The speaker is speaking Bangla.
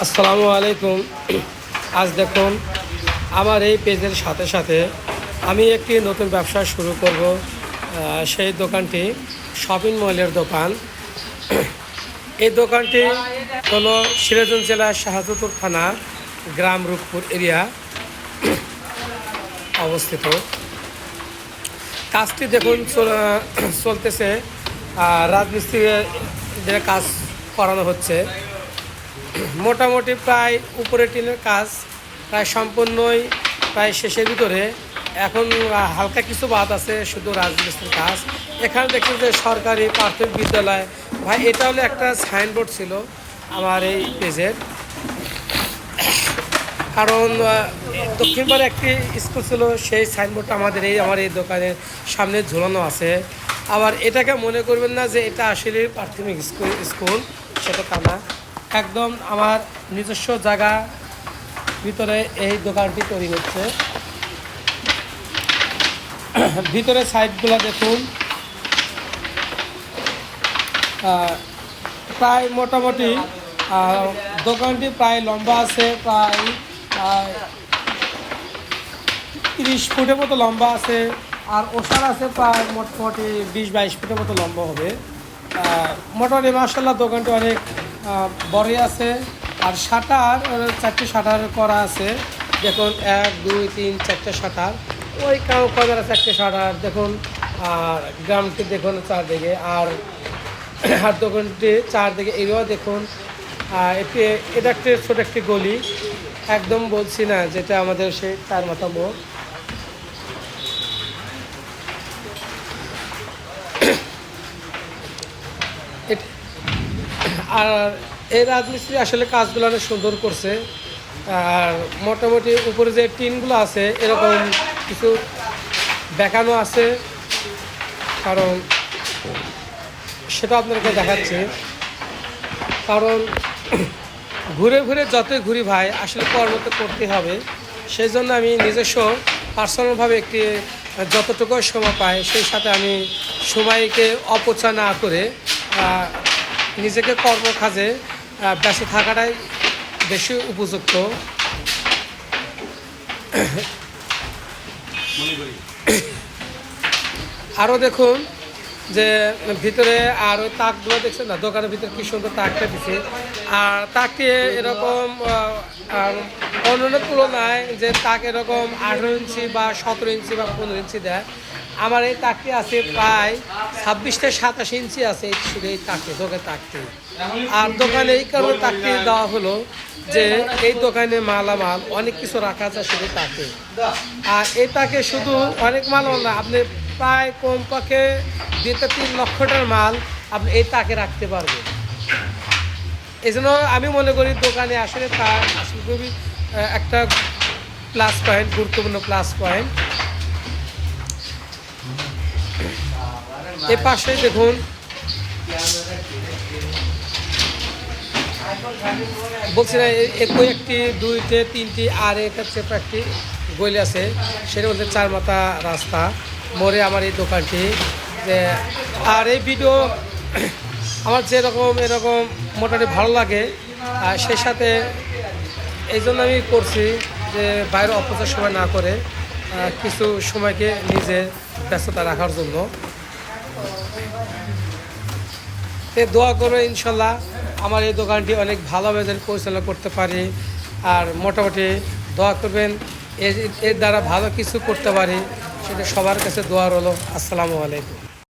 আসসালামু আলাইকুম। আজ দেখুন আমার এই পেজের সাথে সাথে আমি একটি নতুন ব্যবসা শুরু করব। সেই দোকানটি শপিং মলের দোকান। এই দোকানটি হলো সিরাজগঞ্জ জেলার শাহজাদপুর থানা গ্রাম রূপপুর এরিয়া অবস্থিত। কাজটি দেখুন চল- চলতেছে। আহ, রাজমিস্ত্রিদের কাজ করানো হচ্ছে। মোটামুটি প্রায় উপরে টিনের কাজ প্রায় সম্পূর্ণই প্রায় শেষের ভিতরে। এখন হালকা কিছু বাদ আছে শুধু রাজমিস্ত্রির কাজ। এখানে দেখছি যে সরকারি প্রাথমিক বিদ্যালয়। ভাই এটা হলো একটা সাইনবোর্ড ছিল আমার এই পেজের। কারণ আহ, দক্ষিণপাড়ে একটি স্কুল ছিল সেই সাইনবোর্ডটা আমাদের এই আমার এই দোকানের সামনে ঝুলানো আছে। আবার এটাকে মনে করবেন না যে এটা আসলে প্রাথমিক স্কুল স্কুল সেটা তা না। একদম আমার নিজস্ব জায়গা ভিতরে এই দোকানটি তৈরি হচ্ছে। ভিতরে সাইডগুলো দেখুন। প্রায় মোটামুটি দোকানটি প্রায় লম্বা আছে, প্রায় তিরিশ ফুটের মতো লম্বা আছে, আর ওষার আছে প্রায় মোটামুটি বিশ বাইশ ফুটের মতো লম্বা হবে। মোটামুটি মার্শাল্লাহ দোকানটি অনেক বড়ই আছে আর শাটার চারটে শাটার করা আছে। দেখুন, এক, দুই, তিন, চারটে শাটার ওই কাউ কদার চারটে শাটার দেখুন, আর গ্রামটি দেখুন চারদিকে, আর আর দোকানটি চারদিকে এরিয়াও দেখুন। এটি এটা একটি ছোট একটি গলি। একদম বলছি না যেটা আমাদের সেই তার মাথা মোড় আর এই রাজমিস্ত্রি আসলে কাজগুলো অনেক সুন্দর করছে। আর মোটামুটি উপরে যে টিনগুলো আছে, এরকম কিছু দেখানো আছে। কারণ সেটা আপনাদেরকে দেখাচ্ছি। কারণ ঘুরে ঘুরে যতই ঘুরি ভাই, আসলে কর্ম করতে হবে। সেই জন্য আমি নিজস্ব পার্সোনালভাবে একটি যতটুকু সময় পাই, সেই সাথে আমি সময়কে অপচয় না করে নিজেকে কর্মকাজে ব্যস্ত থাকাটাই বেশি উপযুক্ত। আরও দেখুন যে ভিতরে আর ওই তাকগুলো দেখছেন না? দোকানের ভিতরে কি সুন্দর তাকটা দিছে আর তাকে এরকম অন্যান্য তুলনায় যে তাক এরকম আঠেরো ইঞ্চি বা সতেরো ইঞ্চি বা পনেরো ইঞ্চি দেয় আমার এই তাকটি আছে প্রায় ছাব্বিশ থেকে সাতাশ ইঞ্চি আছে শুধু এই তাকে দোকানের তাকটি আর দোকানে এই কারণে তাকটি দেওয়া হলো যে এই দোকানে মালামাল, অনেক কিছু রাখা যায় শুধু তাকে। আর এই তাকে শুধু অনেক মালামাল না, আপনি প্রায় কমপক্ষে দুই থেকে তিন লক্ষটার মাল আপনি এই তাকে রাখতে পারবেন। এই জন্য আমি মনে করি দোকানে আসলে তার আসলে খুবই একটা প্লাস পয়েন্ট গুরুত্বপূর্ণ প্লাস পয়েন্ট এ পাশে দেখুন। বলছি না একই একটি, দুইটে, তিনটি, আর একটা চেপা একটি গলি আছে। সেটা মধ্যে চার মাথা রাস্তা। মোড়ে আমার এই দোকানটি। যে, আর এই ভিডিও আমার যেরকম এরকম মোটামুটি ভালো লাগে, আর সেই সাথে এই জন্য আমি করছি যে, বাইরে অপচয় সময় না করে কিছু সময়কে নিজের ব্যস্ততা রাখার জন্য। তে দোয়া করবে ইনশাল্লাহ আমার এই দোকানটি অনেক ভালোভাবে পরিচালনা করতে পারি। আর মোটামুটি দোয়া করবেন, এর দ্বারা ভালো কিছু করতে পারি, সেটা সবার কাছে দোয়া রলো আসসালামু আলাইকুম।